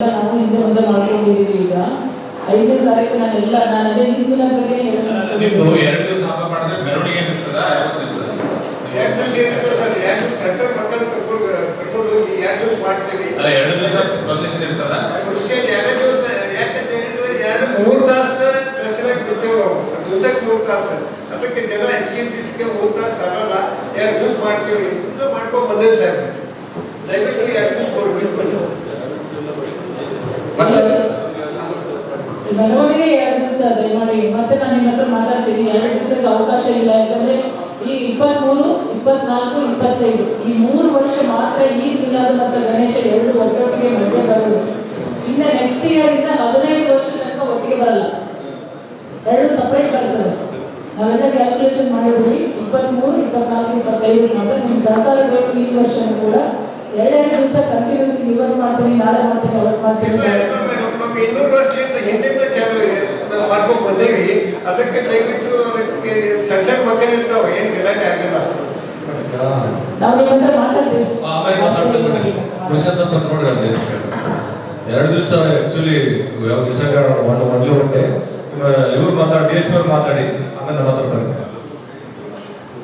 ನಾವು ಹಿಂದೆ ಮುಂದೆ ಮಾಡ್ಕೊಂಡಿದೀವಿ ಈಗ. ಐದನೇ ತಾರೀಕು ನಾನೆಲ್ಲ ನಾನು ಅದೇ ಹಿಂದಿನ ಬಗ್ಗೆ ಅದಕ್ಕೆ ಜನ ಹೆಚ್ಚಿಗೆ ಮೂರು ತಾಸು ಆಗಲ್ಲ. ಎರಡು ದಿವಸ ಮಾಡ್ತೀವಿ. ಇದು ಮಾಡ್ಕೊಂಡು ಬಂದೇವಿ ಸರ್. ದಯವಿಟ್ಟು ಎರಡು ದಿವಸ ಕೊಡ್ಬೇಕು ಮೆರವಣಿಗೆ ಎರಡು ದಿವಸ ದಯಮಾಡಿ, ಮತ್ತೆ ನಾನು ನಿಮ್ಮ ಹತ್ರ ಮಾತಾಡ್ತೀನಿ. ಎರಡು ದಿವಸಕ್ಕೆ ಅವಕಾಶ ಇಲ್ಲ, ಯಾಕಂದ್ರೆ ಈ ಇಪ್ಪತ್ಮೂರು, ಇಪ್ಪತ್ನಾಲ್ಕು, ಇಪ್ಪತ್ತೈದು, ಈ ಮೂರು ವರ್ಷ ಮಾತ್ರ ಈ ಮಿಲಾದ್ ಮತ್ತು ಗಣೇಶ ಎರಡು ಒಟ್ಟೊಟ್ಟಿಗೆ ಮಧ್ಯೆ ಬರೋದು. ಇನ್ನ ನೆಕ್ಸ್ಟ್ ಇಯರ್ ಇಂದ ಹದಿನೈದು ವರ್ಷ ತನಕ ಒಟ್ಟಿಗೆ ಬರಲ್ಲ. ಎರಡು ಸಪ್ರೇಟ್ ಬರ್ತದೆ. ನಾವೆಲ್ಲ ಕ್ಯಾಲ್ಕುಲೇಷನ್ ಮಾಡಿದ್ವಿ, ಇಪ್ಪತ್ಮೂರು, ಇಪ್ಪತ್ನಾಲ್ಕು, ಇಪ್ಪತ್ತೈದು ಮಾತ್ರ ನಿಮ್ಗೆ ಸಹಕಾರ ಬೇಕು ಈ ವರ್ಷನೂ ಕೂಡ. ಎರಡೆರಡು ದಿವಸ ಕಂಟಿನ್ಯೂಸ್ ಇವತ್ತು ಮಾಡ್ತೀನಿ, ನಾಳೆ ಮಾಡ್ತೀನಿ, ಅವತ್ತು ಮಾಡ್ತೀನಿ ಅಂತ ನಮ್ಮ ಇನ್ನೂರು ವರ್ಷದಿಂದ ಹಿಂದಿನ ಚಾಲು ನಾವು ಮಾಡ್ಕೊಂಡು ಬಂದೇವಿ ಅದಕ್ಕೆ ದಯವಿಟ್ಟು ಅದಕ್ಕೆ ಸಣ್ಣ ಸಣ್ಣ ಮಕ್ಕಳು ಇರ್ತಾವೆ ಏನು ಗಿರಾಕಿ ಆಗಿಲ್ಲ. ನಾವು ನಿಮ್ಮ ಹತ್ರ ಮಾತಾಡ್ತೀವಿ. ನೋಡ್ರಿ ಅಲ್ಲಿ. ಎರಡು ದಿವಸ ಆಕ್ಚುಲಿ ಯಾವ ದಿವಸ ಒಂದು ಡೇ ಇವ್ರು ಮಾತಾಡಿ ದೇಶದವ್ರು ಮಾತಾಡಿ. ಆಮೇಲೆ ನಮ್ಮ ಹತ್ರ ಬರ್ರಿ.